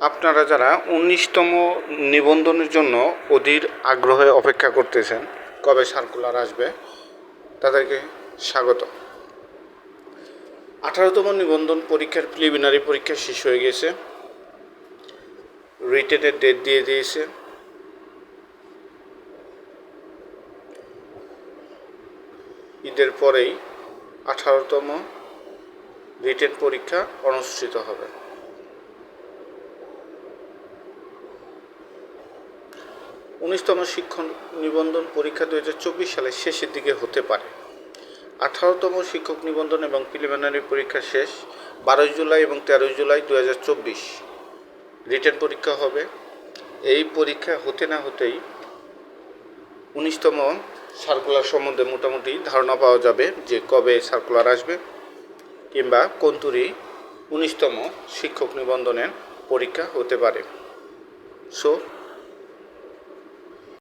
আপনারা যারা উনিশতম নিবন্ধনের জন্য অধীর আগ্রহে অপেক্ষা করতেছেন, কবে সার্কুলার আসবে, তাদেরকে স্বাগত। আঠারোতম নিবন্ধন পরীক্ষার প্রিলিমিনারি পরীক্ষা শেষ হয়ে গেছে। রিটেনের ডেট দিয়ে দিয়েছে। ঈদের পরেই আঠারোতম রিটেন পরীক্ষা অনুষ্ঠিত হবে। উনিশতম শিক্ষক নিবন্ধন পরীক্ষা দু সালের শেষের দিকে হতে পারে। আঠারোতম শিক্ষক নিবন্ধন এবং প্রিলিমিনারি পরীক্ষা শেষ বারোই জুলাই এবং তেরোই জুলাই দু হাজার রিটেন পরীক্ষা হবে। এই পরীক্ষা হতে না হতেই উনিশতম সার্কুলার সম্বন্ধে মোটামুটি ধারণা পাওয়া যাবে যে কবে সার্কুলার আসবে কিংবা কোনতুরি উনিশতম শিক্ষক নিবন্ধনের পরীক্ষা হতে পারে। সো